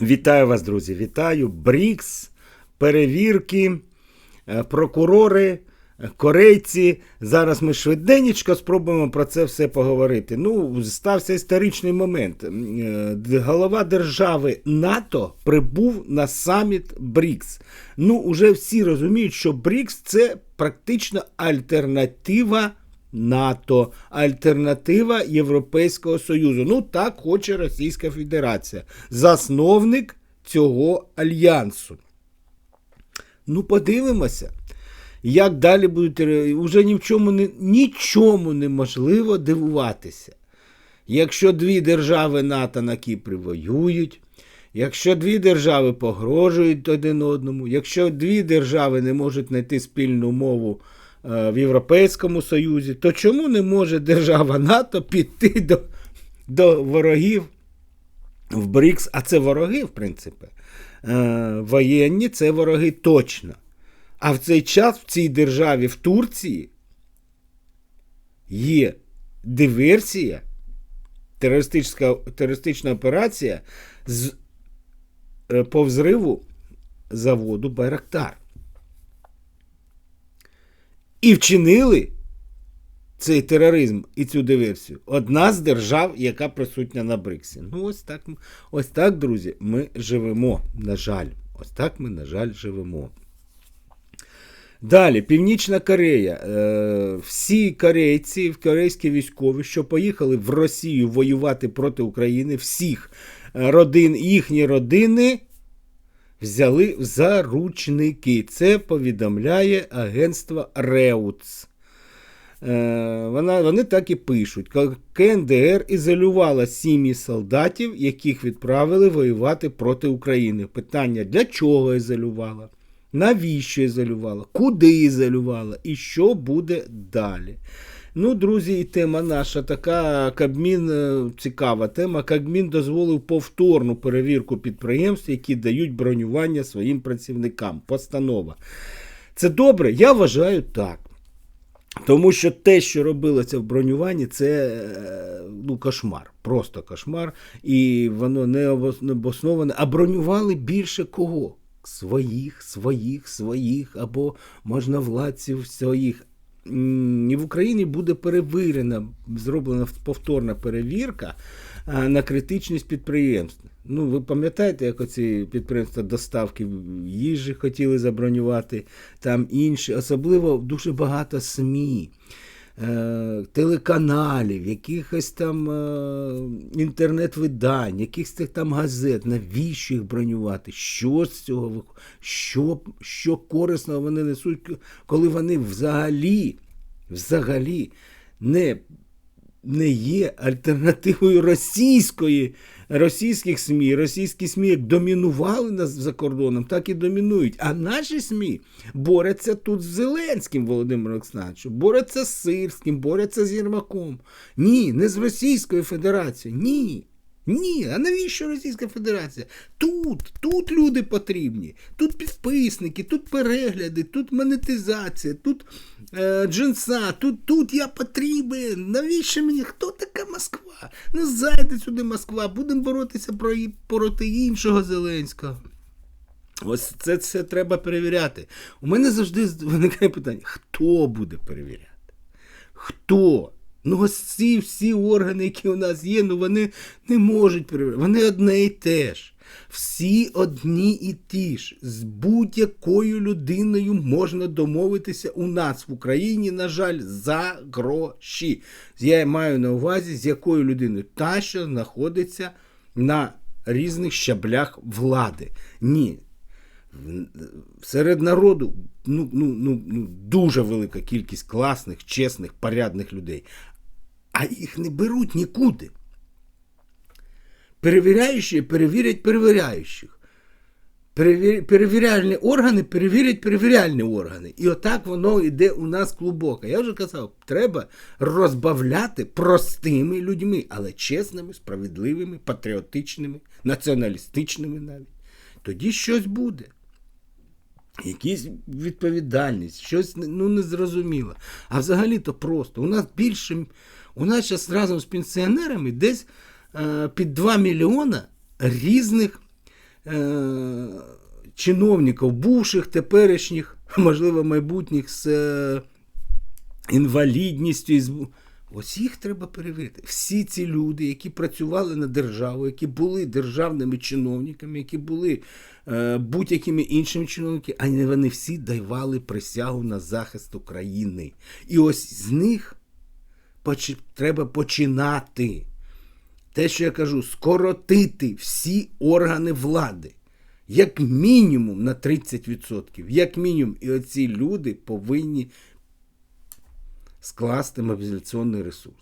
Вітаю вас, друзі! Вітаю! Брікс, перевірки, е, прокурори, корейці. Зараз ми швиденько спробуємо про це все поговорити. Ну, стався історичний момент. Е, Голова держави НАТО прибув на саміт Брікс. Ну, уже всі розуміють, що Брікс це практично альтернатива. НАТО, альтернатива Європейського Союзу. Ну так хоче Російська Федерація, засновник цього альянсу. Ну, подивимося, як далі будуть. Уже ні в чому не, нічому неможливо дивуватися. Якщо дві держави НАТО на Кіпрі воюють, якщо дві держави погрожують один одному, якщо дві держави не можуть знайти спільну мову в Європейському Союзі, то чому не може держава НАТО піти до, до ворогів в БРІКС? А це вороги, в принципі. Е, воєнні це вороги точно. А в цей час в цій державі, в Турції, є диверсія, терористична, терористична операція з, е, по взриву заводу Байрактар. І вчинили цей тероризм і цю диверсію одна з держав, яка присутня на Бриксі. Ну, ось так, ось так, друзі, ми живемо. На жаль, ось так ми, на жаль, живемо. Далі, Північна Корея. Е, всі корейці, корейські військові, що поїхали в Росію воювати проти України, всіх е, родин, їхні родини взяли в заручники. Це повідомляє агентство Реутс. Е, вони так і пишуть. КНДР ізолювала сім'ї солдатів, яких відправили воювати проти України. Питання: для чого ізолювала? Навіщо ізолювала? Куди ізолювала? І що буде далі? Ну, друзі, і тема наша така Кабмін е, цікава тема. Кабмін дозволив повторну перевірку підприємств, які дають бронювання своїм працівникам. Постанова. Це добре? Я вважаю так. Тому що те, що робилося в бронюванні, це е, ну, кошмар, просто кошмар, і воно не обос- не обосноване. А бронювали більше кого? Своїх, своїх, своїх, або можновладців своїх. В Україні буде перевірена, зроблена повторна перевірка на критичність підприємств. Ну, ви пам'ятаєте, як оці підприємства доставки їжі хотіли забронювати, там інші, особливо дуже багато СМІ, е, телеканалів, якихось там е, інтернет-видань, якихось тих там газет. Навіщо їх бронювати? Що з цього виходить? Що, що корисного вони несуть, коли вони взагалі, взагалі не не є альтернативою російської, російських СМІ. Російські СМІ як домінували нас за кордоном, так і домінують. А наші СМІ борються тут з Зеленським Володимиром Олександровичем, борються з Сирським, борються з Єрмаком. Ні, не з Російською Федерацією. Ні. Ні, а навіщо Російська Федерація? Тут, тут люди потрібні, тут підписники, тут перегляди, тут монетизація, тут е, джинса, тут, тут я потрібен. Навіщо мені? Хто така Москва? Ну зайде сюди Москва, будемо боротися про, проти іншого Зеленського. Ось це, це треба перевіряти. У мене завжди виникає питання: хто буде перевіряти? Хто? Ну, ось ці всі органи, які у нас є, ну вони не можуть перевіряти. Вони одне і те ж. Всі одні і ті ж. З будь-якою людиною можна домовитися у нас в Україні, на жаль, за гроші. Я маю на увазі, з якою людиною? Та, що знаходиться на різних щаблях влади. Ні, серед народу ну, ну, ну, ну, дуже велика кількість класних, чесних, порядних людей. А їх не беруть нікуди. Перевіряючі перевірять перевіряючих. Перевіряльні органи перевірять перевіряльні органи. І отак воно йде у нас клубоко. Я вже казав, треба розбавляти простими людьми, але чесними, справедливими, патріотичними, націоналістичними навіть. Тоді щось буде. Якісь відповідальність, щось ну, незрозуміло. А взагалі-то просто. У нас більше, у нас зараз разом з пенсіонерами десь е, під 2 мільйона різних е, чиновників, бувших, теперішніх, можливо, майбутніх з е, інвалідністю. із- Ось їх треба перевірити. Всі ці люди, які працювали на державу, які були державними чиновниками, які були е, будь-якими іншими чиновниками, а вони всі давали присягу на захист України. І ось з них почи- треба починати. Те, що я кажу, скоротити всі органи влади. Як мінімум на 30%. Як мінімум. І оці люди повинні скласти мобілізаційний ресурс.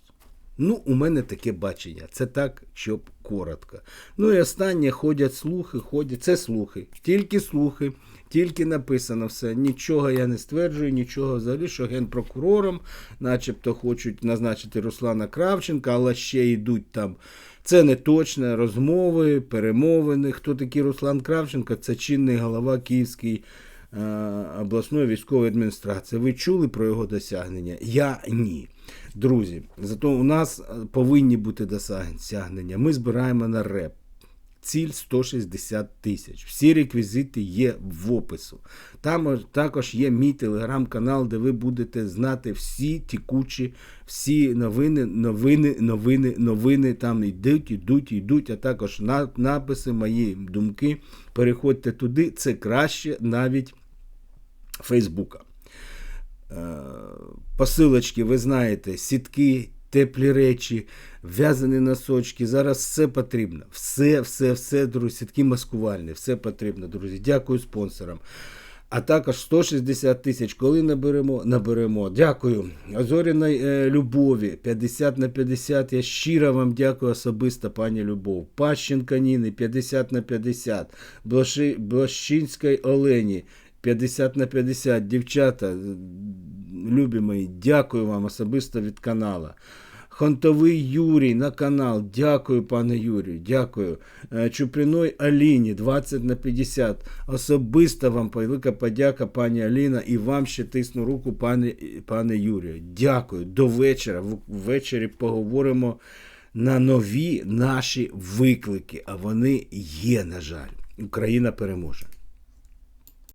Ну, у мене таке бачення. Це так, щоб коротко. Ну і останнє ходять слухи, ходять. Це слухи. Тільки слухи, тільки написано все. Нічого я не стверджую, нічого взагалі, що генпрокурором, начебто, хочуть назначити Руслана Кравченка, але ще йдуть там. Це не точно розмови, перемовини. Хто такий Руслан Кравченко? Це чинний голова Київської е, обласної військової адміністрації. Ви чули про його досягнення? Я ні. Друзі, зато у нас е, повинні бути досягнення. Ми збираємо на реп. Ціль 160 тисяч. Всі реквізити є в опису. Там також є мій телеграм-канал, де ви будете знати всі тікучі, всі новини, новини, новини, новини. Там йдуть, йдуть, йдуть, а також написи, мої думки. Переходьте туди. Це краще навіть Фейсбука. Посилочки, ви знаєте, сітки, теплі речі, в'язані носочки. Зараз все потрібно. Все, все, все, друзі, сітки маскувальні, все потрібно, друзі. Дякую спонсорам. А також 160 тисяч. Коли наберемо, наберемо. Дякую. Озоріної е, Любові 50 на 50. Я щиро вам дякую особисто, пані Любов. Пащенка Ніни 50 на 50. Блоши, Блощинської Олені 50 на 50. Дівчата, любі мої, дякую вам особисто від канала. Хонтовий Юрій на канал. Дякую, пане Юрію. Дякую. Е, Чуприной Аліні 20 на 50. Особисто вам велика подяка, пані Аліна, і вам ще тисну руку, пане, пане Юрію. Дякую. До вечора. Ввечері поговоримо на нові наші виклики. А вони є, на жаль. Україна переможе.